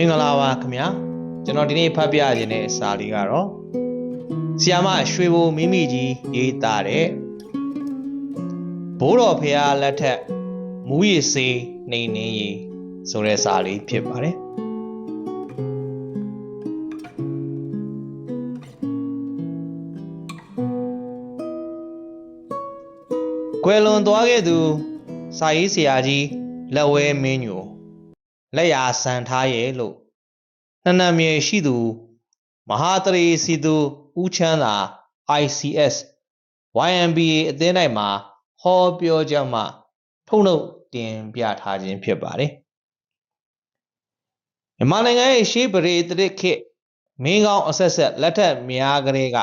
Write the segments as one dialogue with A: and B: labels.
A: င်္ဂလာပါခင်ဗျာကျွန်တော်ဒီနေ့ဖတ်ပြခြင်းတဲ့စာလေးကတော့ဆီယာမရွှေဘိုမိမိကြီးရေးသားတဲ့ဘိုးတော်ဖရာလက်ထက်မူရည်စေးနေနေရီဆိုတဲ့စာလေးဖြစ်ပါတယ်ကွယ်လွန်သွားခဲ့သူစာရေးဆရာကြီးလက်ဝဲမင်းညို လက်ရာဆန်ထားရဲ့လို့နှစ်နံမြေရှိသူမဟာတရေစီသူဦးချမ်းသာ ICS YMBA အသင်းတိုင်းမှာဟောပြောကြမှထုတ်နှုတ်တင်ပြထားခြင်းဖြစ်ပါတယ်မြန်မာနိုင်ငံရဲ့ရှေးပရိသတ်ခေတ်မင်းကောင်းအဆက်ဆက်လက်ထက်များကလေးက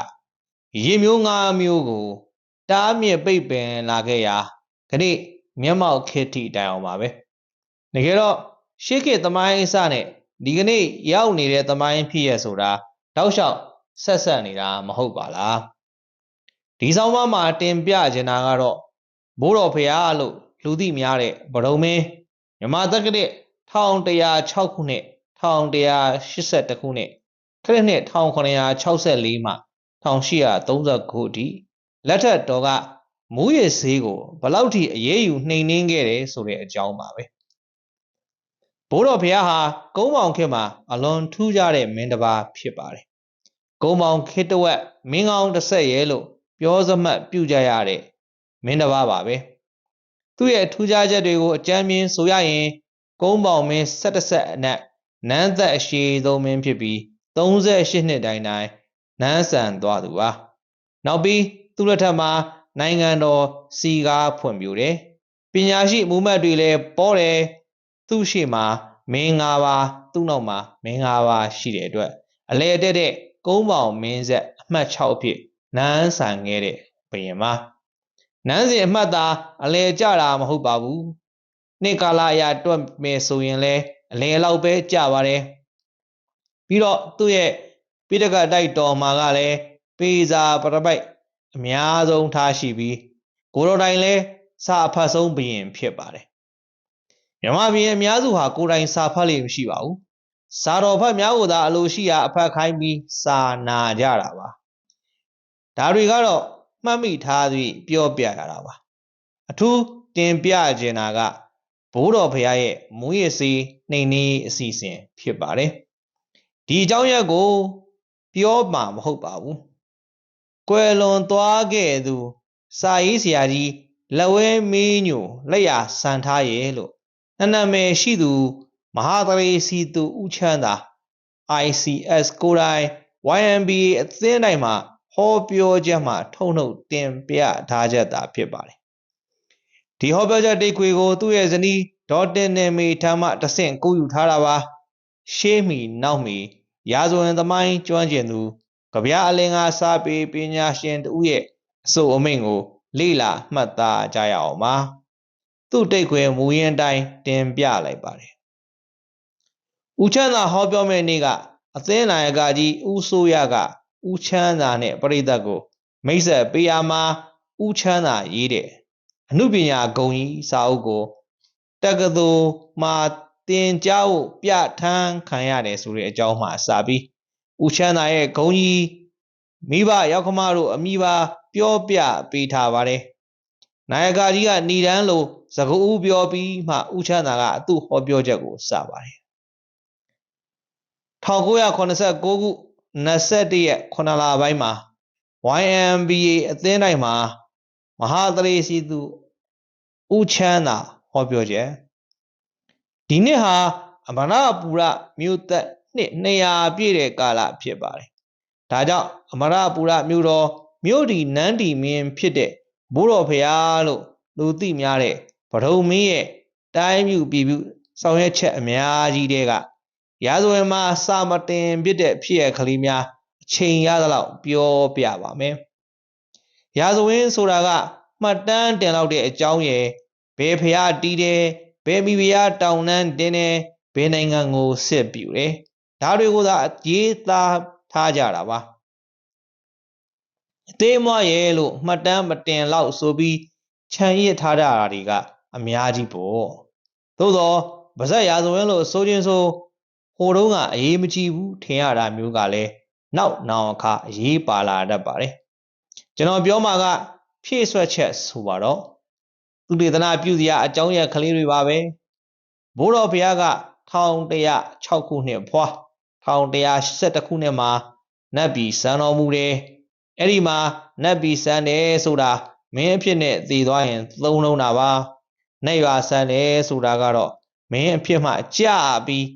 A: ရေမျိုးငါးမျိုးကိုတားမြစ်ပိတ်ပင်လာခဲ့ရာခဏမျက်မှောက်ခေတ်ထိတိုင်အောင်ပါပဲတကယ်တော့ ရှေးခေတ်သမိုင်းအစနဲ့ဒီကနေ့ရောက်နေတဲ့သမိုင်းဖြစ်ရဆိုတာတောက်လျှောက်ဆက်ဆက်နေတာမဟုတ်ပါလားဒီဆောင်မမှာတင်ပြချင်တာကတော့ဘိုးတော်ဖရာလို့လူသိများတဲ့ဗဒုံမင်းမြမတက္ကရာ1106ခုနှစ်1182ခုနှစ်ခရစ်နှစ်1964မှ1839ခုထိလက်ထက်တော်ကမူးရည်ဆေးကိုဘလောက်ထိအရေးယူနှိမ်နင်းခဲ့တယ်ဆိုတဲ့အကြောင်းပါပဲ ဘိုးတော်ဘုရားဟာကုန်းပေါင်ခေတ်မှာအလွန်ထူးခြားတဲ့မင်းတစ်ပါးဖြစ်ပါတယ်ကုန်းပေါင်ခေတ်တဝက်မင်းကောင်းတစ်ဆက်ရဲလို့ပြောစမှတ်ပြုကြရတဲ့မင်းတစ်ပါးပါပဲသူ့ရဲ့ထူးခြားချက်တွေကိုအကြမ်းမြင်ဆိုရရင်ကုန်းပေါင်မင်း၁၁ဆက်အနက်နန်းသက်အရှိဆုံးမင်းဖြစ်ပြီး38နှစ်တိုင်တိုင်နန်းဆန်သွားသူပါနောက်ပြီးသူ့လက်ထက်မှာနိုင်ငံတော်စီကားဖွံ့ဖြိုးတယ်။ပညာရှိမူမှတ်တွေလည်းပေါ်တယ်။ သူ့ရှိမှာမင်း၅ပါးသူ့နောက်မှာမင်း၅ပါးရှိတဲ့အတွက်အလဲတက်တဲ့ကုန်းပေါင်မင်းဆက်အမှတ်6အဖြစ်နန်းဆန်ခဲ့တဲ့ဘုရင်ပါ။နန်းစဉ်အမှတ်သာအလဲကြတာမဟုတ်ပါဘူး။နေ့ကာလအရာတွက်မယ်ဆိုရင်လည်းအလဲလောက်ပဲကြပါတယ်။ပြီးတော့သူ့ရဲ့ပိဋကတိုက်တော်မှာကလည်းပေစာပရပိုက်အများဆုံးထားရှိပြီးကိုရိုတိုင်လည်းစာအဖတ်ဆုံးဘုရင်ဖြစ်ပါတယ် မြမဘုရင်အများစုဟာကိုယ်တိုင်စာဖတ်လိမ့်မရှိပါဘူးစာတော်ဖတ်များကိုသာအလိုရှိရာအဖတ်ခိုင်းပြီးစာနာကြတာပါဒါတွေကတော့မှတ်မိထားပြီးပြောပြရတာပါအထူးတင်ပြခြင်းတာကဘိုးတော်ဖရာရဲ့မူရည်စီနှိမ်နေအစီအစဉ်ဖြစ်ပါတယ်ဒီအကြောင်းရက်ကို ပြောမှာမဟုတ်ပါဘူးကွယ်လွန်သွားခဲ့သူ စာရေးဆရာကြီးလက်ဝဲမင်းညိုလက်ရဆန်ထားရဲ့လို့ နှစ်နာမည်ရှိသူမဟာသရေစီသူဦးချမ်းသာ ICS ကိုယ်တိုင် YMBA အသင်းတိုင်းမှာဟောပြောချက်မှာထုံနှုတ်တင်ပြထားချက်သာဖြစ်ပါတယ်ဒီဟောပြောချက်တိတ်ခွေကိုသူ့ရဲ့ဇနီးဒေါ်တင်နေမီထမ်းမှတဆင့်ကူးယူထားတာပါရှေးမီနောက်မီရာဇဝင်သမိုင်းကျွမ်းကျင်သူကဗျာအလင်္ကာစာပေပညာရှင်တူရဲ့အဆိုအမိန့်ကို လေ့လာမှတ်သားကြရအောင်ပါ သူ့တိတ်ခွေမူရင်းတိုင်းတင်ပြလိုက်ပါတယ်ဦးချမ်းသာဟောပြောမယ့်နေ့ကအသင်းနိုင်ကကြီးဦးဆိုးရကဦးချမ်းသာနဲ့ပြိသက်ကို မိတ်ဆက်ပေးရမှာဦးချမ်းသာရေးတဲ့အမှုပညာဂုံကြီးစာအုပ်ကိုတက္ကသိုလ်မှာတင်ကြားဖို့ပြဋ္ဌာန်းခံရတယ်ဆိုတဲ့အကြောင်းမှစာပြီးဦးချမ်းသာရဲ့ဂုံကြီးမိဘရောက်ခမတို့အမိပါပြောပြပေးထားပါတယ်။နာယကကြီးကဏီတန်းလို သကူဦးပြောပြီးမှဦးချမ်းသာကအသူ့ဟောပြောချက်ကိုစပါတယ်။1989ခု21ရက်9လပိုင်းမှာ YMBA အသင်းတိုင်းမှာမဟာသရေစီသူဦးချမ်းသာဟောပြောချက်ဒီနှစ်ဟာအမရပူရမြို့သက်နှစ်200ပြည့်တဲ့ကာလဖြစ်ပါတယ်။ဒါကြောင့်အမရပူရမြို့တော်မြို့ဒီနန်းဒီမင်းဖြစ်တဲ့ဘိုးတော်ဖရာလို့လူသိများတဲ့ ဗဒုံမင်းရဲ့တိုင်းမြူပြည်ပြုဆောင်ရွက်ချက်အများကြီးတဲ့ကရာဇဝင်မှာစာမတင်ပြတဲ့ဖြစ်ရကလေးများအချိန်ရသလောက်ပြောပြပါမယ်။ရာဇဝင်ဆိုတာကမှတ်တမ်းတင်လောက်တဲ့အကြောင်းရယ်ဘယ်ဖရာတီးတယ်ဘယ်မိဖုရားတောင်နှန်းတင်းတယ်ဘယ်နိုင်ငံကိုစစ်ပြူတယ်ဒါတွေကိုသာရေးသားထားကြတာပါအသေးမွားရဲ့လို့မှတ်တမ်းမတင်လောက်ဆိုပြီးခြံရစ်ထားကြတာတွေက အများကြီးပေါ့သို့တော့ဗဇက်ရာဇဝင်လို့ဆိုခြင်းဆိုဟိုတုန်းကအရေးမကြီးဘူးထင်ရတာမျိုးကလည်းနောက်နောင်အခါအရေးပါလာတတ်ပါတယ်ကျွန်တော်ပြောမှာက ဖြည့်ဆွက်ချက်ဆိုပါတော့သူတေသနာပြုစရာအကြောင်းရကလေးတွေပါပဲဘိုးတော်ဘုရားက1106ခုနှစ်ဖွာ1112ခုနှစ်မှာနတ်ပြည်စံတော်မူတယ်အဲ့ဒီမှာနတ်ပြည်စံတယ်ဆိုတာမင်းအဖြစ်နဲ့သိသွားရင်သုံးလုံးတာပါ နတ်ရွာစံတယ်ဆိုတာကတော့မင်းအဖြစ်မှကြာပြီး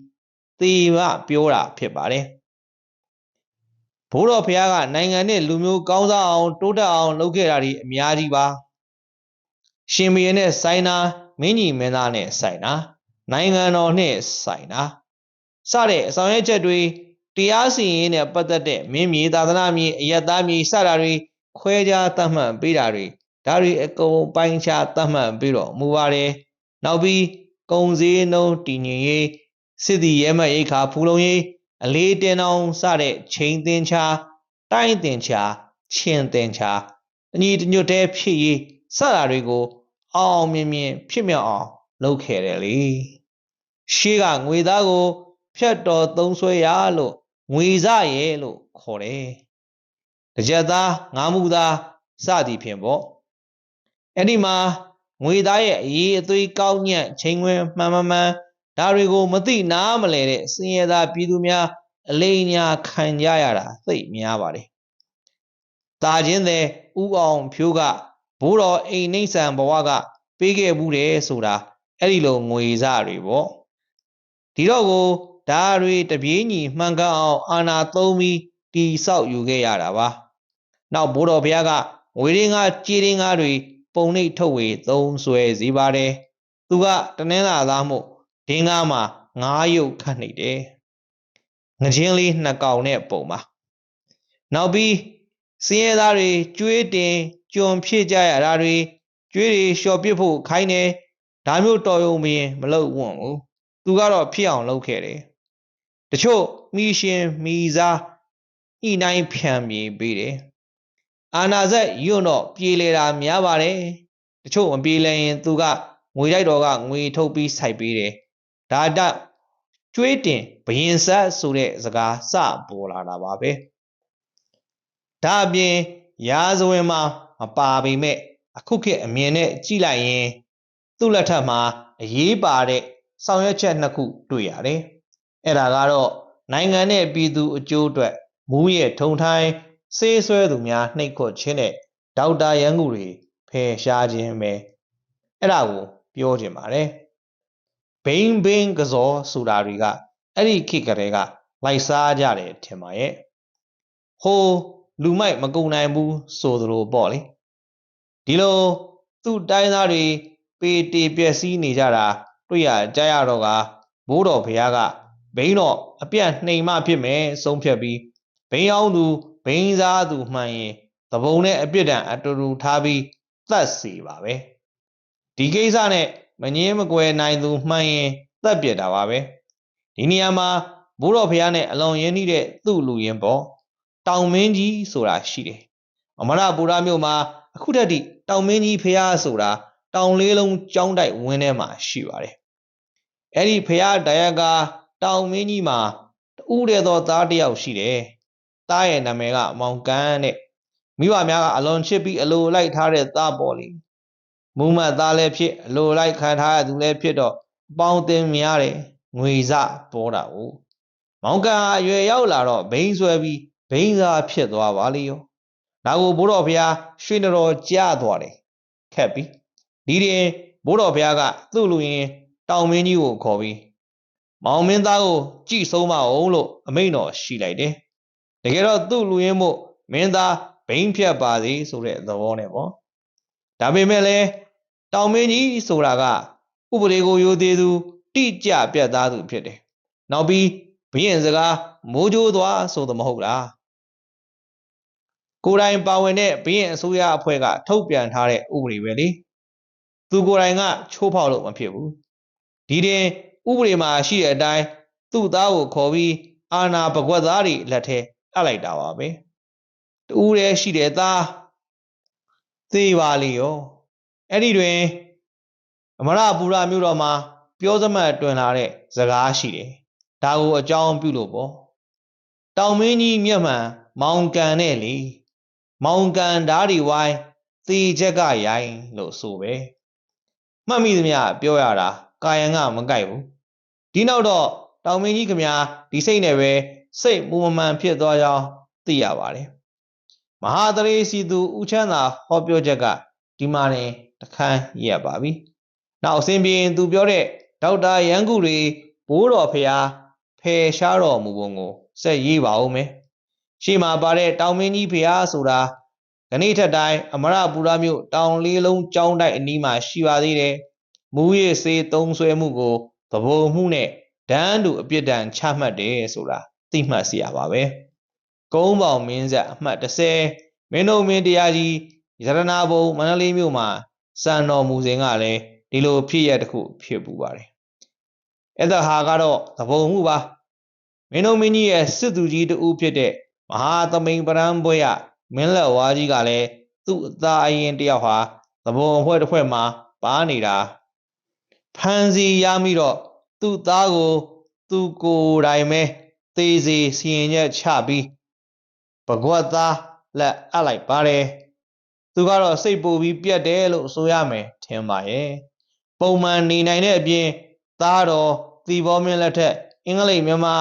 A: သေမှပြောတာဖြစ်ပါတယ်ဘိုးတော်ဖះကနိုင်ငံနဲ့လူမျိုးကောင်းစားအောင်တိုးတက်အောင်လုပ်ခဲ့တာဒီအများကြီးပါရှင်မင်းနဲ့ဆိုင်နာမင်းကြီးမင်းသားနဲ့ဆိုင်နာနိုင်ငံတော်နဲ့ဆိုင်နာစတဲ့အဆောင်ရွက်ချက်တွေတရားစီရင်နဲ့ပတ်သက်တဲ့မင်းမြေသာသနာမြေအယက်သားမြေစတာတွေခွဲခြားသတ်မှတ်ပေးတာတွေ ဒါတွေအကုန်ပိုင်းခြားသတ်မှတ်ပြီးတော့မူပါတယ်နောက်ပြီးကုံစည်းနှုံးတည်ငြိမ်ရေးစစ်တီရဲမတ်ရိခါဖူလုံရေးအလေးတင်အောင်စတဲ့ချိန်တင်ချာတိုင်းတင်ချာချင်းတင်ချာအညီတညွတ်တဲဖြစ်ရေးစတာတွေကိုအောင်အောင်မြင်မြင်ဖြစ်မြောက်အောင်လုပ်ခဲ့တယ်လေရှေးကငွေသားကိုဖြတ်တော်သုံးဆွဲရလို့ငွေစရဲလို့ခေါ်တယ်တကြက်သားငါးမှုသားစသည်ဖြင့်ပေါ့ အဲ့ဒီမှာငွေသားရဲ့အရေးအသွေးကောင်းညံ့ချိန်ဝင်မှန်မှန်မှန်ဒါတွေကိုမသိနားမလဲတဲ့စင်ရသားပြည်သူများအလိမ်ညာခံကြရတာသိများပါတယ်။တာချင်းတဲ့ဥအောင်ဖြိုးကဘိုးတော်အိမ်နှိမ့်ဆန်ဘဝကပေးခဲ့ဘူးတယ်ဆိုတာအဲ့ဒီလိုငွေစားတွေပေါ့။ဒီတော့ကိုဓာတွေတပြေးညီမှန်ကန်အောင်အာနာသုံးပြီးတီဆောက်ယူခဲ့ရတာပါ။နောက်ဘိုးတော်ဘုရားကငွေရင်းကကြေးရင်းကားတွေ ပုံနှိပ်ထုတ်ဝေသုံးဆွဲစီပါတယ်။သူကတနင်္လာသားမို့ဒင်းကားမှာငားရုပ်ခတ်နေတယ်ငချင်းလေးနှစ်ကောင်နဲ့ပုံပါနောက်ပြီးစင်းရဲသားတွေကျွေးတင်ကြုံဖြစ်ကြရတာတွေကျွေးတွေလျှော်ပစ်ဖို့ခိုင်းတယ်ဒါမျိုးတော်ရုံမရင်မလုပ်ဝွန့်ဘူးသူကတော့ဖြစ်အောင်လုပ်ခဲ့တယ်တချို့မိရှင်မိစားညှိနှိုင်းဖြံပြေးပေးတယ် အာနာဇက်ယွန့်တော့ပြေးလေတာများပါတယ်တချို့မပြေးလဲရင်သူကငွေတိုက်တော်ကငွေထုတ်ပြီးစိုက်ပေးတယ်ဒါတော့ကျွေးတင်ဘယင်ဆက်ဆိုတဲ့စကားစပေါ်လာတာပါပဲဒါအပြင်ရာဇဝင်မှာမပါပေမဲ့အခုခေတ်အမြင်နဲ့ကြည့်လိုက်ရင်သူ့လက်ထက်မှာအရေးပါတဲ့ဆောင်ရွက်ချက်နှစ်ခုတွေ့ရတယ်အဲ့ဒါကတော့နိုင်ငံနဲ့ပြည်သူအကျိုးအတွက်မူးရဲ့ထုံထိုင်း ဆေးဆွဲသူများနှိပ်ခွက်ခြင်းနဲ့ဒေါက်တာရန်ကူတွေဖယ်ရှားခြင်းပဲအဲ့ဒါကိုပြောခြင်းပါတယ်ဘိန်းဘင်းကစောဆိုတာတွေကအဲ့ဒီခေတ်ကလေးကလိုက်စားကြတယ်ထင်ပါရဲ့ဟိုလူမိုက်မကုံနိုင်ဘူးဆိုသလိုပေါ့လေဒီလိုသူ့တိုင်းသားတွေပေတေပျက်စီးနေကြတာတွေ့ရကြရတော့ကဘိုးတော်ဖះကဘိန်းတော့အပြတ်နှိမ်မဖြစ်မယ်ဆုံးဖြတ်ပြီးဘိန်းအောင်သူ ဘိန်းစားသူမှန်ရင်သဘုံနဲ့အပြစ်ဒဏ်အတူတူထားပြီးသတ်စီပါပဲဒီကိစ္စနဲ့မငင်းမကွယ်နိုင်သူမှန်ရင်သက်ပြတာပါပဲဒီနေရာမှာဘိုးတော်ဖះနဲ့အလွန်ရင်းနှီးတဲ့သူ့လူရင်းပေါ့တောင်မင်းကြီးဆိုတာရှိတယ်အမရပူရမြို့မှာအခုတည်းတောင်မင်းကြီးဖះဆိုတာတောင်လေးလုံးကျောင်းတိုက်ဝင်းထဲမှာရှိပါတယ်အဲ့ဒီဖះတရကတောင်မင်းကြီးမှာတူးတဲ့သောသားတစ်ယောက်ရှိတယ် သားရဲ့နာမည်ကမောင်ကန်းတဲ့မိဘများကအလွန်ချစ်ပြီးအလိုလိုက်ထားတဲ့သားပေါ်လေမူမတ်သားလည်းဖြစ်အလိုလိုက်ခံထားရသူလည်းဖြစ်တော့အပေါင်းအသင်းများတယ်ငွေစပေါ်တာကိုမောင်ကန်အရွယ်ရောက်လာတော့ဘိန်းဆွဲပြီးဘိန်းစားဖြစ်သွားပါလေရောဒါကိုဘိုးတော်ဖျားရွှေတော်ကြားသွားတယ်ခက်ပြီဒီရင်ဘိုးတော်ဖျားကသူ့လူရင်တောင်မင်းကြီးကိုခေါ်ပြီးမောင်မင်းသားကိုကြည်ဆုံးမအောင်လို့အမိန့်တော်ရှိလိုက်တယ် တကယ်တော့သူ့လူရင်းမို့မင်းသားဘိန်းဖြတ်ပါစေဆိုတဲ့သဘောနဲ့ပေါ့ဒါပေမဲ့လည်းတောင်မင်းကြီးဆိုတာကဥပဒေကိုယိုသေးသူတိကျပြတ်သားသူဖြစ်တယ်။နောက်ပြီးဘရင်စကားမိုးကြိုးသွားဆိုတော့မဟုတ်လား။ကိုယ်တိုင်ပါဝင်တဲ့ဘရင်အစိုးရအဖွဲ့ကထုတ်ပြန်ထားတဲ့ဥပဒေပဲလေ။သူကိုယ်တိုင်ကချိုးဖောက်လို့မဖြစ်ဘူး။ဒီတင်ဥပဒေမှာရှိတဲ့အတိုင်းသူ့သားကိုခေါ်ပြီးအာဏာပကွက်သားတွေလက်ထဲ အပ်လိုက်တာပါပဲ။တူးရဲရှိတဲ့သားသေးပါလေရော။အဲ့ဒီတွင်အမရပူရမြို့တော်မှာပြောစမှတ်တွင်လာတဲ့စကားရှိတယ်ဒါကိုအကြောင်းပြုလို့ပေါ့တောင်မင်းကြီးမျက်မှန်မောင်ကန်နဲ့လေမောင်ကန်ဓားဒီဝိုင်းသေချက်ကရိုင်းလို့ဆိုပဲမှတ်မိသမျှပြောရတာကာယံကမကြိုက်ဘူးဒီနောက်တော့တောင်မင်းကြီးခမညာဒီစိတ်နဲ့ပဲ စိတ်မူမမှန်ဖြစ်သွားကြောင်းသိရပါတယ်မဟာတရေစီသူဦးချမ်းသာဟောပြောချက်ကဒီမှာရင်တခန်းရက်ပါပြီနောက်အစဉ်ပြေသူပြောတဲ့ဒေါက်တာရန်ကုတွေဘိုးတော်ဖျားဖယ်ရှားတော်မူပုံကိုစက်ရေးပါဦးမယ်ရှေ့မှာပါတဲ့တောင်မင်းကြီးဖျားဆိုတာခဏိထက်တိုင်းအမရပူရမြို့တောင်လေးလုံးကျောင်းတိုက်အနီးမှာရှိပါသေးတယ်မူရည်စေးသုံးဆွဲမှုကိုသဘောမှုနဲ့ဒန်းတူအပြစ်ဒဏ်ချမှတ်တယ်ဆိုတာ သိမှတ်စီရပါပဲကုန်းပေါင်မင်းဆက်အမှတ်30မင်းတို့မင်းတရားကြီးရတနာဘုံမန္တလေးမြို့မှာစံတော်မူစဉ်ကလည်းဒီလိုဖြစ်ရတစ်ခုဖြစ်ပူပါတယ်အဲ့ဒါဟာကတော့သဘုံမှုပါမင်းတို့မင်းကြီးရဲ့စစ်သူကြီးတူဖြစ်တဲ့မဟာသမိန်ပရံဘွဲရမင်းလက်ဝါးကြီးကလည်းသူ့အသားအရင်တယောက်ဟာသဘုံအဖွဲ့တစ်ဖွဲ့မှာပါနေတာဖန်စီရမိတော့သူ့သားကို သူကိုယ်တိုင်ပဲ သေးစီစီရင်ချက်ချပြီးပကွက်သားလက်အပ်လိုက်ပါတယ်သူကတော့စိတ်ပူပြီးပြက်တယ်လို့ဆိုရမယ်ထင်ပါရဲ့ပုံမှန်နေနိုင်တဲ့အပြင်သားတော်သီဘောမင်းလက်ထက်အင်္ဂလိပ်မြန်မာ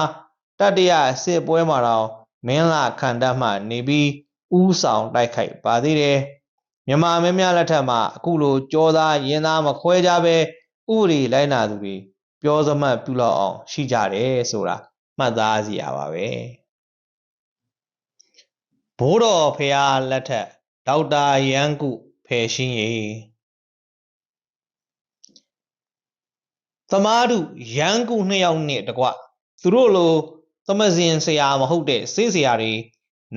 A: တတရစစ်ပွဲမှာတော့မင်းလာခန္ဓာမှနေပြီးဥဆောင်တိုက်ခိုက်ပါသေးတယ်မြန်မာမင်းများလက်ထက်မှာအခုလိုကြောသားရင်သားမခွဲကြပဲဥပဒေလိုက်နာသူတွေပြောစမှတ်ပြုလောက်အောင်ရှိကြတယ်ဆိုတာ မှတ်သားစီရပါပဲဘိုးတော်ဖះလက်ထက်ဒေါက်တာရန်ကုဖယ်ရှင်းရေသမားတို့ရန်ကုနှစ်ယောက်နဲ့တကွသူတို့လိုသမဇင်ဆရာမဟုတ်တဲ့စေးဆရာတွေ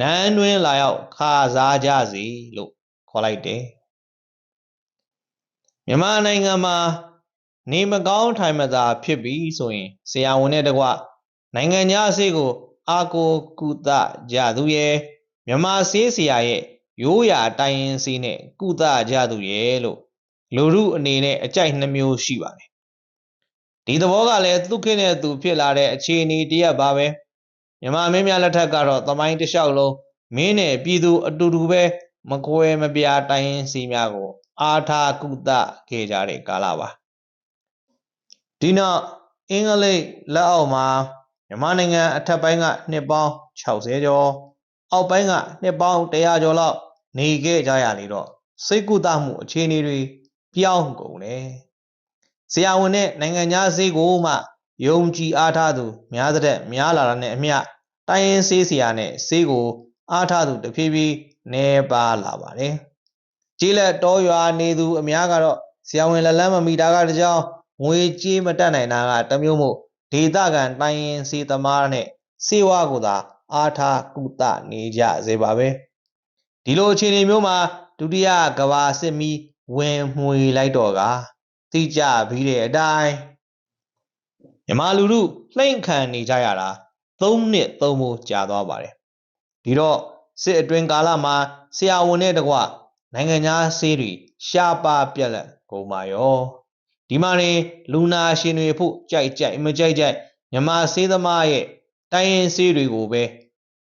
A: နန်းတွင်းလာရောက်ခါစားကြစီလို့ခေါ်လိုက်တယ်မြန်မာနိုင်ငံမှာနေမကောင်းထိုင်မသာဖြစ်ပြီးဆိုရင်ဆရာဝန်နဲ့တကွ နိုင်ငံခြားဆေးကို အာကိုကုသကြသူရဲ့မြန်မာဆေးဆရာရဲ့ရိုးရာတိုင်းရင်းဆေးနဲ့ကုသကြသူရဲ့လို့လူမှုအနေနဲ့အကြိုက်နှမျိုးရှိပါတယ်ဒီသဘောကလည်းသူခင်းတဲ့သူဖြစ်လာတဲ့အခြေအနေတရက်ပါပဲမြမမင်းများလက်ထက်ကတော့သမိုင်းတလျှောက်လုံးမင်းနဲ့ပြည်သူအတူတူပဲမကွဲမပြားတိုင်းရင်းစီများကို အာထာကုသခဲ့ကြတဲ့ကာလပါဒီနောက်အင်္ဂလိပ်လက်အောက်မှာ မြန်မာနိုင်ငံအထက်ပိုင်းကနှစ်ပေါင်း60ကျော်အောက်ပိုင်းကနှစ်ပေါင်း100ကျော်လောက်နေခဲ့ကြရလေတော့စိတ်ကုသမှုအခြေအနေတွေပြောင်းကုန်တယ်ဆရာဝန်နဲ့နိုင်ငံသားဈေးကိုမှယုံကြည်အားထားသူများတဲ့များလာတာနဲ့အမျှတိုင်းရင်းဆေးဆရာနဲ့ဆေးကိုအားထားသူတဖြည်းဖြည်းနေပါလာပါတယ်ကျေးလက်တောရွာနေသူအများကတော့ဆရာဝန်လက်လန်းမမီတာကတကြောင်ငွေကြေးမတက်နိုင်တာကတမျိုးမို့ ဒေသခံတိုင်းရင်းဆေးသမားနဲ့စေဝါကိုသာအားထားကုသနေကြစေပါပဲဒီလိုအခြေအနေမျိုးမှာဒုတိယကဘာစစ်မီဝင်မှွေလိုက်တော့ကသိကြပြီးတဲ့အတိုင်းမြမလူလူလှိမ့်ခံနေကြရတာ၃နှစ်၃မိုးကြာသွားပါတယ်ဒီတော့စစ်အတွင်းကာလမှာဆရာဝန်နဲ့တကွနိုင်ငံသားဆေးတွေရှားပါပြက်လက်ကုန်ပါရော ဒီမှာနေလူနာရှင်တွေဖို့ကြိုက်ကြိုက်မကြိုက်ကြိုက်မြမဆေးသမားရဲ့တိုင်းရင်ဆေးတွေကိုပဲ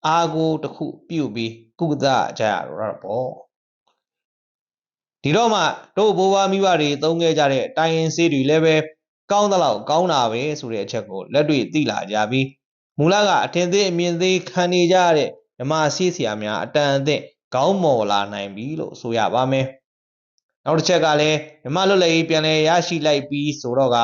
A: အာကိုတစ်ခုပြုတ်ပြီးကုသကြရတော့ပေါ့ဒီတော့မှတို့ဘိုးဘွားမိဘတွေသုံးခဲ့ကြတဲ့တိုင်းရင်ဆေးတွေလည်းပဲကောင်းသလောက်ကောင်းတာပဲဆိုတဲ့အချက်ကိုလက်တွေ့သိလာကြပြီးမူလကအထင်သေးအမြင်သေးခံနေကြတဲ့ဓမ္မဆေးဆရာများအတန်အသင့်ခေါင်းမော်လာနိုင်ပြီလို့ဆိုရပါမယ် နောက်တစ်ချက်ကလည်းဓမ္မလွတ်လပ်ရေးပြန်လည်ရရှိလိုက်ပြီးဆိုတော့က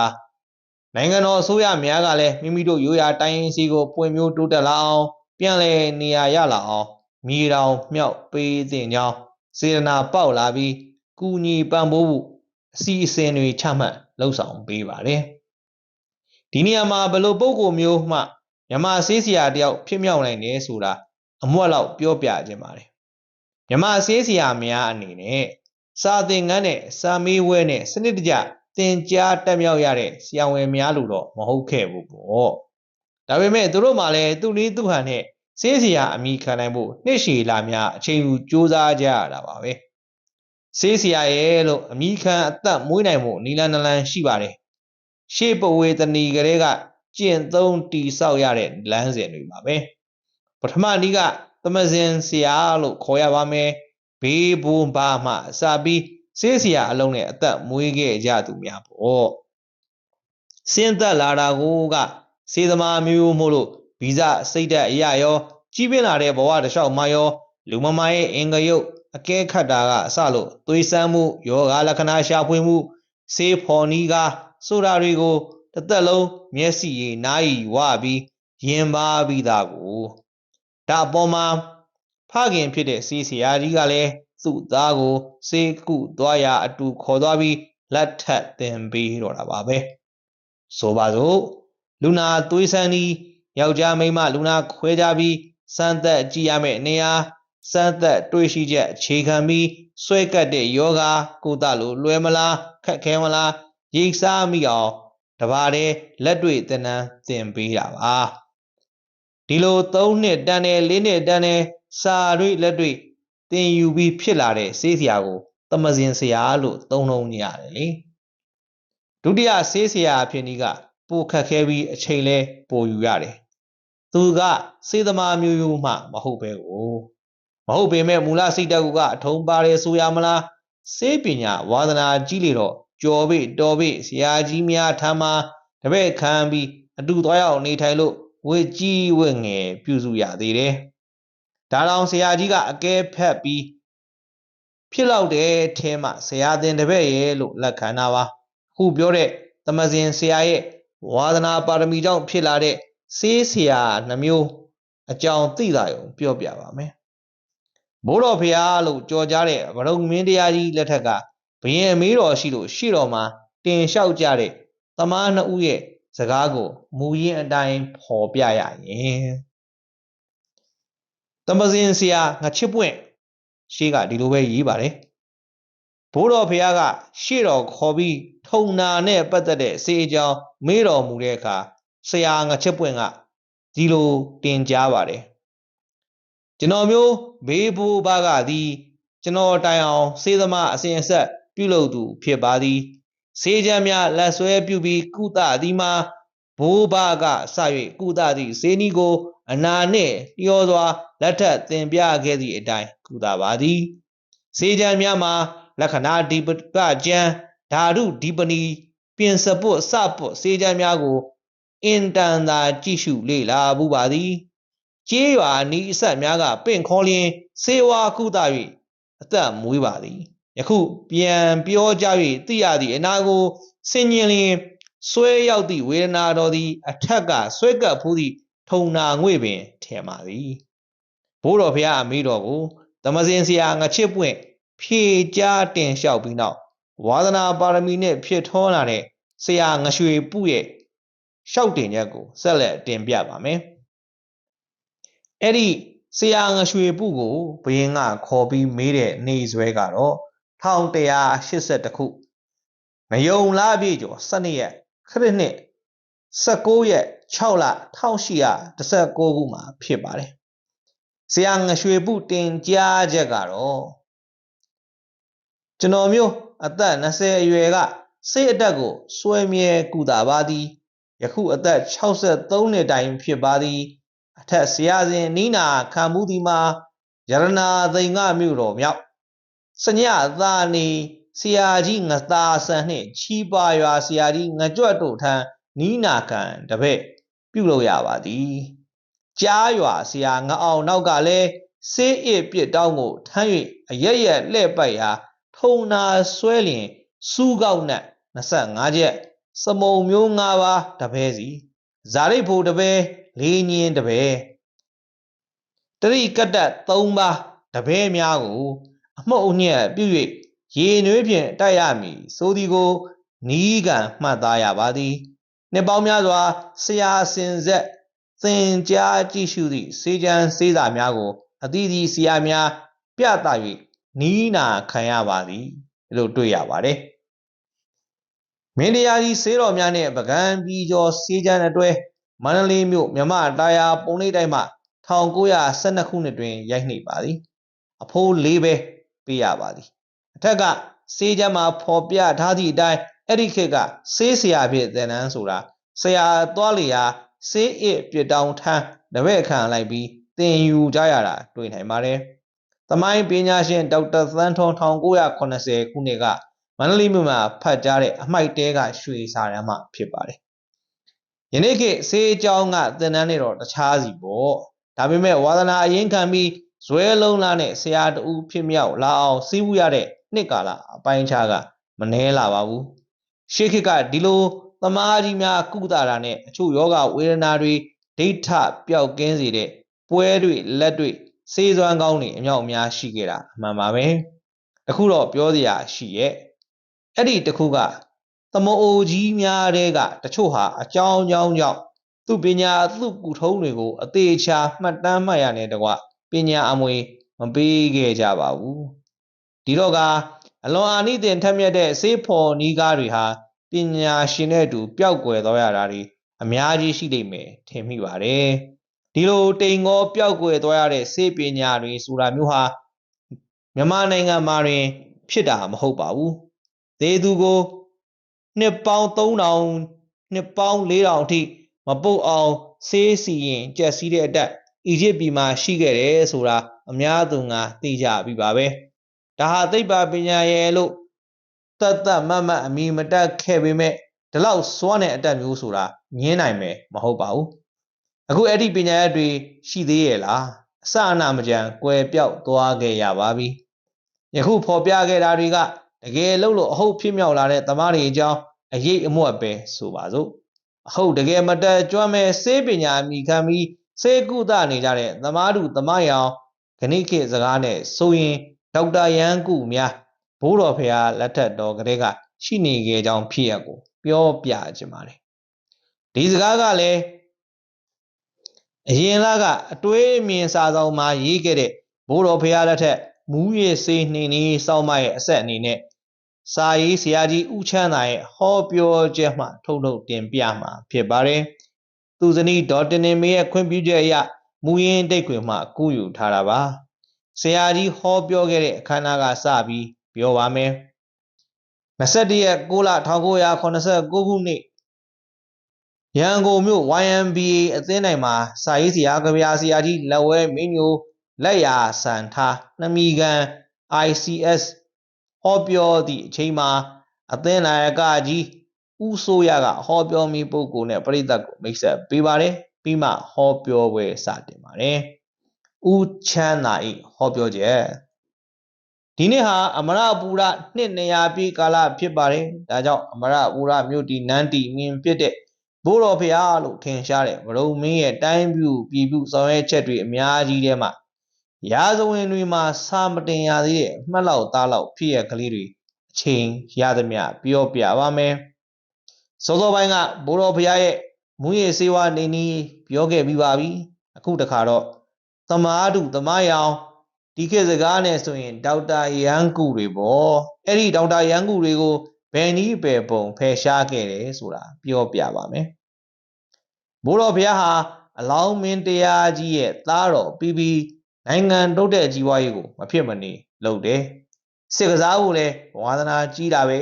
A: နိုင်ငံတော်အစိုးရများကလည်းမိမိတို့ရိုးရာတိုင်းရင်းစီကိုပွင့်မျိုးတိုးတက်လာအောင်ပြန်လည်နေရာရလာအောင်မြေတောင်မြောက်ပေးတဲ့ကြောင်းစေတနာပေါက်လာပြီးကူညီပံ့ပိုးဖို့အစီအစဉ်တွေချမှတ်လှုပ်ဆောင်ပေးပါတယ်ဒီနေရာမှာဘလို့ပုံကိုမျိုးမှမြမဆေးဆရာတယောက်ဖြစ်မြောက်နိုင်တယ်ဆိုတာအမွက်လောက်ပြောပြခြင်းပါတယ်မြမဆေးဆရာများအနေနဲ့ စာသင်ခန်းနဲ့စာမေးဝဲနဲ့စနစ်တကျသင်ကြားတက်မြောက်ရတဲ့ဆရာဝန်များလို့တော့မဟုတ်ခဲ့ဘူးပေါ့ဒါပေမဲ့သူတို့မှလည်းသူ့နည်းသူ့ဟန်နဲ့ဆေးဆရာအမိခံနိုင်ဖို့နှစ်ရှည်လာများအချိန်ယူစူးစမ်းကြရတာပါပဲဆေးဆရာရဲ့လို့အမိခံအသက်မွေးနိုင်မှုနီလန်နလန်ရှိပါတယ်ရှေ့ပဝေတဏီကလေးကကျင့်သုံးတည်ဆောက်ရတဲ့လမ်းစဉ်တွေပါပဲပထမနည်းကသမဇင်ဆရာလို့ခေါ်ရပါမယ် ဘေးဘုံဘာမှအစပြီးစေးဆရာအလုံးနဲ့အသက်မွေးခဲ့ကြသူများပေါ့စင်းသက်လာတာကိုကစေသမားမျိုးမို့လို့ဗီဇစိတ်ဓာတ်အရာရော ကြီးပြင်းလာတဲ့ဘဝတစ်လျှောက်မှာရော လူမမာရဲ့အင်္ဂယုတ်အကဲခတ်တာကအစလို့သွေးဆန်းမှုယောဂလက္ခဏာရှာဖွေမှုစေးဖော်နီးကားဆိုတာတွေကိုတစ်သက်လုံးမျက်စိရည်နားရည်ဝပြီးရင်ပါပြီးသားကိုဒါအပေါ်မှာ ဖခင်ဖြစ်တဲ့စီးဆရာကြီးကလည်းသူ့သားကိုစေကုသွားရာအတူခေါ်သွားပြီးလက်ထပ်သင်ပေးတော့တာပါပဲဆိုပါစို့လူနာသွေးဆန်းဒီယောက်ျားမိန်းမလူနာခွဲကြပြီးစမ်းသက်ကြည့်ရမယ့်နေရာစမ်းသက်တွေးရှိချက်အခြေခံပြီးဆွဲကပ်တဲ့ယောဂကိုယ်တလို့လွယ်မလားခက်ခဲမလားရိပ်စားမိအောင်တပါးတည်းလက်တွေ့သင်တန်းသင်ပေးတာပါဒီလို3နှစ်တန်းနဲ့4နှစ်တန်းနဲ့ စာတွေ့လက်တွေ့သင်ယူပြီးဖြစ်လာတဲ့ဆေးဆရာကိုသမဇင်ဆရာလို့သုံးလုံးညရတယ်လေဒုတိယဆေးဆရာအဖြစ်ဒီကပိုခက်ခဲပြီးအချိန်လဲပိုယူရတယ်သူကစေသမားမျိုးမျိုးမှမဟုတ်ပဲကိုမဟုတ်ပေမဲ့မူလစိတ်တက်ကူကအထုံးပါတယ်ဆိုရမလားစေပညာဝါသနာကြီးလေတော့ကြော်ပိတော်ပိဆရာကြီးများထမ်းမှာတပည့်ခံပြီးအတူသွားရောက်နေထိုင်လို့ဝေကြီးဝေငယ်ပြုစုရသေးတယ် ဒါတောင်ဆရာကြီးကအကဲဖက်ပြီးဖြစ်လောက်တဲ့အဲမှာဆရာသင်တပည့်ရဲ့လို့လက်ခံတာပါခုပြောတဲ့သမဇင်ဆရာရဲ့ဝါသနာပါရမီကြောင့်ဖြစ်လာတဲ့စေးဆရာနှမျိုးအကြောင်းသိတာရုံပြောပြပါမယ်ဘိုးတော်ဖရာလို့ကြော်ကြားတဲ့ဗရုံမင်းတရားကြီးလက်ထက်ကဘယင်အမေးတော်ရှိလို့ရှိတော်မှာတင်လျှောက်ကြတဲ့သမားနှစ်ဦးရဲ့စကားကိုမူရင်းအတိုင်းဖော်ပြရရင် တမစင်ဆရာငါချစ်ပွင့်ရှေးကဒီလိုပဲရေးပါတယ်ဘိုးတော်ဖရာကရှေ့တော်ခေါ်ပြီးထုံနာနဲ့ပတ်သက်တဲ့စေအကြောင်းမေးတော်မူတဲ့အခါဆရာငါချစ်ပွင့်ကဒီလိုတင်ကြားပါတယ်ကျွန်တော်မျိုးဘေးဘိုးဘကသည်ကျွန်တော်တိုင်အောင်စေသမားအစဉ်အဆက်ပြုလုပ်သူဖြစ်ပါသည်စေချမ်းများလက်ဆွဲပြုပြီးကုသသည်မှာ ဘိုးဘကစ၍ကုသသည့်စေနီကို အနာနှင့်လျောစွာလက်ထပ်သင်ပြခဲ့သည့်အတိုင်းကုသပါသည်စေချမ်းများမှာလက္ခဏာဒီပကကျမ်းဓာတုဒီပနီပြင်စပုတ်စပုတ်စေချမ်းများကိုအင်တန်သာကြည့်ရှုလေ့လာဘူးပါသည်ကျေးရွာနီးအဆက်များကပင့်ခေါ်လျင်စေဝါကုသ၍အသက်မွေးပါသည်ယခုပြန်ပြောကြ၍သိရသည့်အနာကိုဆင်ញင်လျင် ဆွဲရောက်သည့်ဝေဒနာတော်သည် အထက်ကဆွဲကပ်ဖူးသည့်ထုံနာငွေပင်ထင်ပါသည်ဘိုးတော်ဖရာအမိတော်ကိုသမစင်ဆရာငချစ်ပွင့်ဖြေကြားတင်လျှောက်ပြီးနောက်ဝါသနာပါရမီနဲ့ဖြစ်ထွန်းလာတဲ့ဆရာငရွှေပုရဲ့ရှောက်တင်ချက်ကိုဆက်လက်တင်ပြပါမယ်အဲ့ဒီဆရာငရွှေပုကိုဘယင်းကခေါ်ပြီးမေးတဲ့နေဆွဲကတော့1180ခုမယုံလားပြည့်ကျော်12ရက် ခရစ်နှစ်19ရက်6လ1819ခုမှာဖြစ်ပါတယ်ဆရာငရွှေပုတင်ကြားချက်ကတော့ကျွန်တော်မျိုးအသက်20အရွယ်ကစိတ်အတက်ကိုစွဲမြဲကုတာပါသည်ယခုအသက်63နှစ်တိုင်ဖြစ်ပါသည်အထက်ဆရာစဉ်နီးနာခံမှုသည်မှာရတနာသိင်္ဂမြို့တော်မြောက်စညသာနေ ဆရာကြီးငသာဆန်နှင့်ချီပါရွာဆရာကြီးငကြွတ်တို့ထံနီးနာခံတပည့်ပြုလုပ်ရပါသည်ကြားရွာဆရာငအောင်နောက်ကလည်းစေးအစ်ပြစ်တောင်းကိုထမ်း၍အရရက်လှဲ့ပိုက်ရာထုံနာဆွဲလျင်စူးကောက်နက်25ချက်စမုံမျိုး၅ပါးတပဲစီဇာရိတ်ဖို့တပဲလေးညင်းတပဲတရိကတ္တ3ပါးတပဲများကို အမှုတ်အညက်ပြု၍ ရေနွေးဖြင့်တိုက်ရမည်ဆိုသည်ကိုနီးကံမှတ်သားရပါသည်နှစ်ပေါင်းများစွာဆရာစင်ဆက်သင်ကြားကြည့်ရှုသည့်စေချမ်းစေးစာများကိုအသီးသီးဆရာများပြသ၍နီးနာခံရပါသည်လို့တွေ့ရပါတယ်မင်းတရားကြီးစေးတော်များနှင့်ပကံပြီးကျော်စေချမ်းအတွဲမန္တလေးမြို့မြမတာယာပုံလေးတိုင်းမှ1912ခုနှစ်တွင်ရိုက်နှိပ်ပါသည် အဖိုးလေးပဲပေးရပါသည် အထက်ကစေးချမ်းမှာဖော်ပြထားသည့်အတိုင်းအဲ့ဒီခေတ်ကစေးဆရာဖြစ်သင်တန်းဆိုတာဆရာသွားလျာစေးအစ်ပြတောင်ထမ်းတပည့်ခံလိုက်ပြီးသင်ယူကြရတာတွေ့နိုင်ပါတယ်။သမိုင်းပညာရှင်ဒေါက်တာသန်းထွန်း1980ခုနှစ်ကမန္တလေးမြို့မှာဖတ်ကြားတဲ့အမိုက်တဲကရွှေစာတမ်းမှဖြစ်ပါတယ်။ယနေ့ခေတ်စေးအကြောင်းကသင်တန်းနေတော့တခြားစီပေါ့။ဒါပေမဲ့ဝါသနာအရင်ခံပြီးဇွဲလုံးလားနဲ့ဆရာတူဖြစ်မြောက်လာအောင်စီးပူးရတဲ့ နှစ်ကာလအပိုင်းခြားကမနှဲလာပါဘူး။ရှေးခေတ်ကဒီလိုသမားကြီးများကုသတာနဲ့အချို့ယောဂဝေဒနာတွေဒိဋ္ဌပျောက်ကင်းစေတဲ့ပွဲတွေလက်တွေစေးစွမ်းကောင်းတွေအမြောက်အများရှိခဲ့တာအမှန်ပါပဲ။အခုတော့ပြောစရာရှိရဲ့။အဲ့ဒီတစ်ခုကသမအိုကြီးများတဲ့ကတချို့ဟာအကြောင်းကြောင်းကြောင့်သူပညာသူကုထုံးတွေကိုအသေးချာမှတ်တမ်းမှတ်ရတဲ့တကွပညာအမွေမပေးခဲ့ကြပါဘူး ဒီတော့ကအလွန်အာနိသင်ထက်မြက်တဲ့စေးဖော်နီးကားတွေဟာပညာရှင်တဲ့တူပျောက်ကွယ်သွားရတာတွေအများကြီးရှိနေမယ်ထင်မိပါတယ်ဒီလိုတိမ်ငေါပျောက်ကွယ်သွားရတဲ့စေးပညာတွေဆိုတာမျိုးဟာမြန်မာနိုင်ငံမှာတွင် ဖြစ်တာမဟုတ်ပါဘူးသေသူကိုနှစ်ပေါင်း3000နှစ်ပေါင်း4000အထိမပုတ်အောင်ဆေးစီရင်ကြက်စီးတဲ့အတက်အီဂျစ်ပြည်မှာရှိခဲ့တယ်ဆိုတာအများသူငါသိကြပြီပါပဲ ဒါဟာသိပ္ပံပညာရဲ့လို့တတ်တတ်မတ်မတ်အမိမတက်ခဲ့ပေမဲ့ဒီလောက်စွမ်းတဲ့အတက်မျိုးဆိုတာငင်းနိုင်မယ်မဟုတ်ပါဘူးအခုအဲ့ဒီပညာရက်တွေရှိသေးရဲ့လားအစအနမကြံကွယ်ပြောက်သွားခဲ့ရပါပြီယခုဖော်ပြခဲ့တာတွေကတကယ်လို့လို့အဟုတ်ဖြစ်မြောက်လာတဲ့သမားတွေအကြောင်းအရေးအမွတ်ပဲဆိုပါစို့အဟုတ်တကယ်မတက်ကြွမဲ့စေးပညာအမိခံပြီးစေကုသနေကြတဲ့သမားတူသမားရောင်ဂဏိခေစကားနဲ့ဆိုရင် ဒေါက်တာရန်ကုများဘိုးတော်ဖရာလက်ထက်တော်ကလေးကရှိနေခဲ့ကြောင်းဖြစ်ရကိုပြောပြခြင်းပါတယ်ဒီစကားကလည်းအရင်လကအတွေးမြင်စာဆောင်မှာရေးခဲ့တဲ့ဘိုးတော်ဖရာလက်ထက်မူးရစေးနှင်းနေစောင်းမရဲ့အဆက်အနေနဲ့စာရေးဆရာကြီးဦးချမ်းသာရဲ့ဟောပြောချက်မှထုတ်ထုတ်တင်ပြမှာဖြစ်ပါတယ်သူဇနီးဒေါ်တင်နေမေရဲ့ခွင့်ပြုချက်အရမူရင်းတိတ်ခွေမှကူးယူထားတာပါ ဆရာကြီးဟောပြောခဲ့တဲ့အခမ်းအနားကစပြီးပြောပါမယ်21ရက်6လ1989ခုနှစ်ရန်ကုန်မြို့ YMBA အသင်းတိုင်းမှာစာရေးဆရာကဗျာဆရာကြီးလက်ဝဲမင်းညိုလက်ရာဆန်ထားနှမီကန် ICS ဟောပြောသည့်အချိန်မှာအသင်းနာယကကြီးဦးစိုးရကဟောပြောမိပုဂ္ဂိုလ်နဲ့ပြိဿကိုမိတ်ဆက်ပေးပါတယ်ပြီးမှဟောပြောပွဲစတင်ပါတယ် ဦးချမ်းသာဤဟောပြောချက်ဒီနေ့ဟာအမရပူရနှစ်200ပြည့်ကာလဖြစ်ပါတယ်ဒါကြောင့်အမရပူရမြို့တီနန်းတီမြင်ဖြစ်တဲ့ဘိုးတော်ဖရာလို့ထင်ရှားတဲ့မရုံမင်းရဲ့တိုင်းပြူပြည်ပြူဆောင်ရွက်ချက်တွေအများကြီးထဲမှာရာဇဝင်တွေမှာစာမတင်ရသေးတဲ့အမှတ်လောက်သားလောက်ဖြစ်ရကလေးတွေအချိန်ရသမျှပြောပြပါမယ်စောစောပိုင်းကဘိုးတော်ဖရာရဲ့မူရည်စေဝါနေနီးပြောခဲ့ပြီးပါပြီအခုတခါတော့ သမားတုသမားရောင်ဒီခေတ်စကားနဲ့ဆိုရင်ဒေါက်တာရန်ကူတွေပေါ့အဲ့ဒီဒေါက်တာရန်ကူတွေကိုဘယ်နည်းပဲပုံဖယ်ရှားခဲ့တယ်ဆိုတာပြောပြပါမယ်ဘိုးတော်ဘုရားဟာအလောင်းမင်းတရားကြီးရဲ့သားတော်ပြီးပြီးနိုင်ငံတုတ်တဲ့ကြီးပွားရေးကိုမဖြစ်မနေလုပ်တယ်စစ်ကစားဖို့လဲဝါသနာကြီးတာပဲ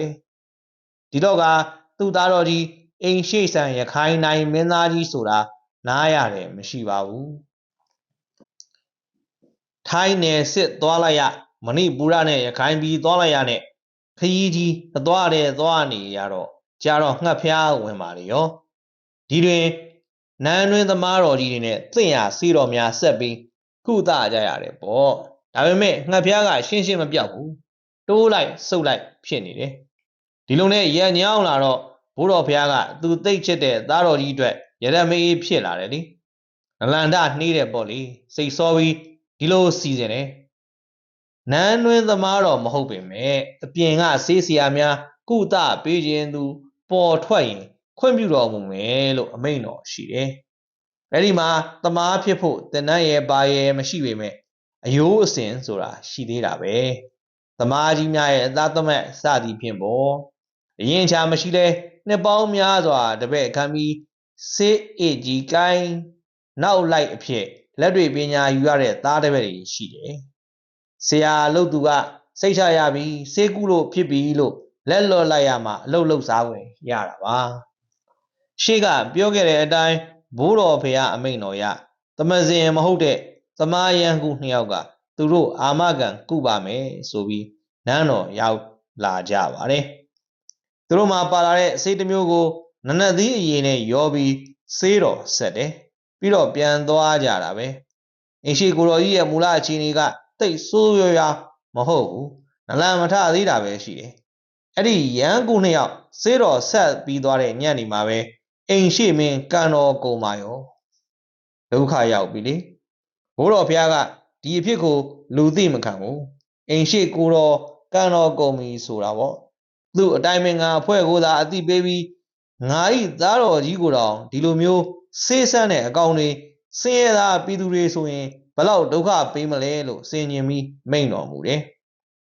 A: ဒီတော့ကသူ့သားတော်ကြီးအိမ်ရှိဆန်ရခိုင်နိုင်မင်းသားကြီးဆိုတာနားရတယ်မရှိပါဘူး ထိုင်းနယ်စစ်သွားလိုက်ရမဏိပူရနဲ့ရခိုင်ပြည်သွားလိုက်ရနဲ့ခရီးကြီးအသွားတဲ့သွားနေရတော့ကြာတော့ငှက်ဖျားဝင်ပါလေရောဒီတွင်နန်းတွင်သမားတော်ကြီးတွေနဲ့သင့်ရစီတော်များဆက်ပြီးကုသကြရတယ်ပေါ့ဒါပေမဲ့ငှက်ဖျားကရှင်းရှင်းမပြောက်ဘူးတိုးလိုက်ဆုပ်လိုက်ဖြစ်နေတယ်ဒီလိုနဲ့ရညောင်းလာတော့ဘိုးတော်ဖျားကသူသိတ်ချစ်တဲ့သားတော်ကြီးအတွက်ရရမေးဖြစ်လာတယ်လေနလန္ဒနှီးတယ်ပေါ့လေစိတ်စောပြီး ဒီလိုစီစဉ်တယ်နန်းတွင်သမားတော်မဟုတ်ပေမဲ့အပြင်ကဆေးဆရာများကုသပေးခြင်းသူ ပေါ်ထွက်ရင်ခွင့်ပြုတော်မူမယ်လို့အမိန့်တော်ရှိတယ်အဲ့ဒီမှာသမားဖြစ်ဖို့တင်နန်းရဲ့ပါရဲ့မရှိပေမဲ့အယိုးအစင်ဆိုတာရှိသေးတာပဲသမားကြီးများရဲ့အသားသမက်စသည်ဖြင့်ပေါ့အရင်ချာမရှိလဲနှစ်ပေါင်းများစွာတပည့်ခံပြီးစေးအေကြီးကိုင်းနောက်လိုက်အဖြစ် လက်တွေပညာယူရတဲ့သားတပည့်တွေရှိတယ်ဆရာလို့သူကစိတ်ချရပြီးစေးကူးလို့ဖြစ်ပြီးလို့လက်လော်လိုက်ရမှအလုတ်လုတ်စားဝင်ရတာပါရှေ့ကပြောခဲ့တဲ့အတိုင်းဘိုးတော်ဖေကအမိန့်တော်ရသမဇင်မဟုတ်တဲ့သမားယန်ကူနှစ်ယောက်ကသူတို့အာမခံကုပါမယ်ဆိုပြီးနန်းတော်ရောက်လာကြပါတယ်သူတို့မှာပါလာတဲ့အစိတ်တစ်မျိုးကိုနနတ်သီးအရင်နဲ့ရောပြီးဆေးတော်ဆက်တယ် ပြီးတော့ပြန်သွားကြတာပဲအင်ရှိကိုတော်ကြီးရဲ့မူလအခြေအနေကတိတ်ဆိုးရွားရွားမဟုတ်ဘူးနလန်မထသေးတာပဲရှိတယ်အဲ့ဒီရန်ကူနှစ်ယောက်ဆေးတော်ဆက်ပြီးသွားတဲ့ညနေမှာပဲအိမ်ရှိမင်းကန်တော်ကုံမာရောဒုက္ခရောက်ပြီလေဘိုးတော်ဖះကဒီအဖြစ်ကိုလူသိမခံဘူးအိမ်ရှိကိုတော်ကန်တော်ကုံမီဆိုတာပေါ့သူ့အတိုင်းမင်္ဂအဖွဲ့ကိုသာအတိပေးပြီးငါဤသားတော်ကြီးကိုတောင်ဒီလိုမျိုး ဆေးဆန်းတဲ့အကောင်တွေဆင်းရဲသားပြည်သူတွေဆိုရင်ဘလောက်ဒုက္ခပေးမလဲလို့စင်ញင်ပြီးမိန့်တော်မူတယ်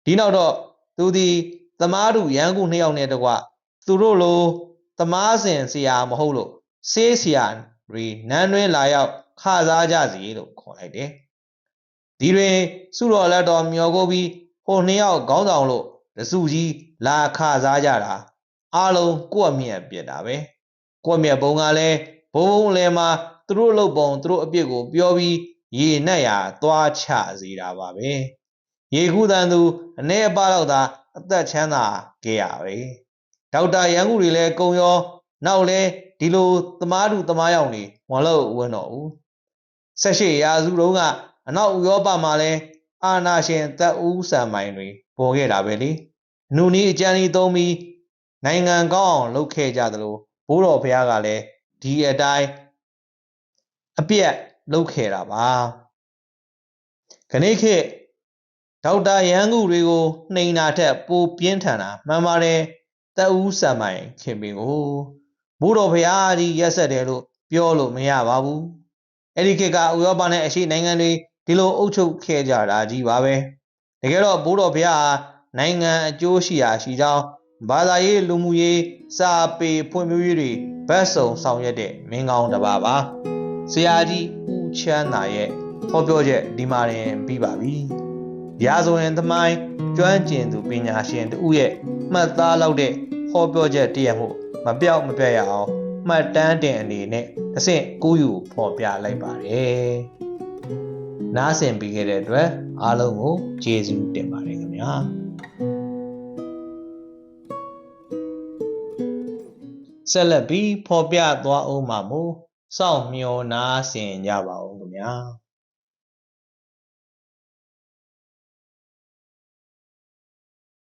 A: ဒီနောက်တော့သူသည်သမားတို့ရန်ကုန်နှစ်ယောက်နဲ့တကွသူတို့လိုသမားစဉ်ဆရာမဟုတ်လို့ဆေးဆရာတွေနန်းတွင်းလာရောက်ခစားကြစီလို့ခေါ်လိုက်တယ်ဒီတွင်စုတော်လက်တော်မျောကိုပြီးဟိုနှစ်ယောက်ခေါင်းဆောင်လို့တစုကြီးလာခစားကြတာအားလုံးကိုယ့်အမြတ်ပြစ်တာပဲကိုယ့်အမြတ်ဘုံကလည်း ဘုံဘုံလည်းမှာသူတို့လုပ်ပုံသူတို့အပြစ်ကို ပြောပြီးရေနှက်ရာသွားချစေတာပါပဲရေခုတန်သူအနေအပါတော့သာအသက်ချမ်းသာခဲ့ရပဲဒေါက်တာရန်ကူတွေလည်းကုံရော နောက်လဲဒီလိုသမားတူသမားရောက်နေမလို့ဝန်းတော့ဘူးဆက်ရှိရာစုတုန်းကအနောက်ဥရောပမှာလဲအာနာရှင်သက်ဦးစံမိုင်တွေပေါ်ခဲ့တာပဲလေနူနီအကြံကြီးသုံးပြီးနိုင်ငံကောင်းအောင်လုပ်ခဲ့ကြသလိုဘိုးတော်ဘုရားကလည်း ဒီအတိုင်းအပြက်လုပ်ခဲ့တာပါခဏခေတ်ဒေါက်တာရန်ကူတွေကိုနှိမ်တာထက်ပိုပြင်းထန်တာမှန်ပါတယ်တက်ဦးစံမိုင်ခင်ပင်ကိုဘိုးတော်ဘုရားကြီးရက်ဆက်တယ်လို့ပြောလို့မရပါဘူးအဲ့ဒီခေတ်ကဥရောပနဲ့အရှေ့နိုင်ငံတွေဒီလိုအုပ်ချုပ်ခဲ့ကြတာကြီးပါပဲတကယ်တော့ဘိုးတော်ဘုရားဟာနိုင်ငံအကျိုးရှိရာရှိကြောင်းဘာသာရေးလူမှုရေးစာပေဖွံ့ဖြိုးရေးတွေ ဗတ်စုံဆောင်ရွက်တဲ့မင်းကောင်းတစ်ပါးပါဆရာကြီးဦးချမ်းသာရဲ့ဟောပြောချက်ဒီမှာရင်ပြီးပါပြီရာဇဝင်သမိုင်းကျွမ်းကျင်သူပညာရှင်တူရဲ့မှတ်သားလောက်တဲ့ဟောပြောချက်တည့်ရမှုမပြောက်မပြတ်ရအောင်မှတ်တမ်းတင်အနေနဲ့တစ်ဆင့်ကူးယူဖော်ပြလိုက်ပါတယ်နားဆင်ပြီးခဲ့တဲ့အတွက်အားလုံးကိုကျေးဇူးတင်ပါတယ်ခင်ဗျာ ဆက်လက်ပြီးဖော်ပြသွားအောင်မှာမို့စောင့်မျှော်နားဆင်ကြပါဦးခင်ဗျာ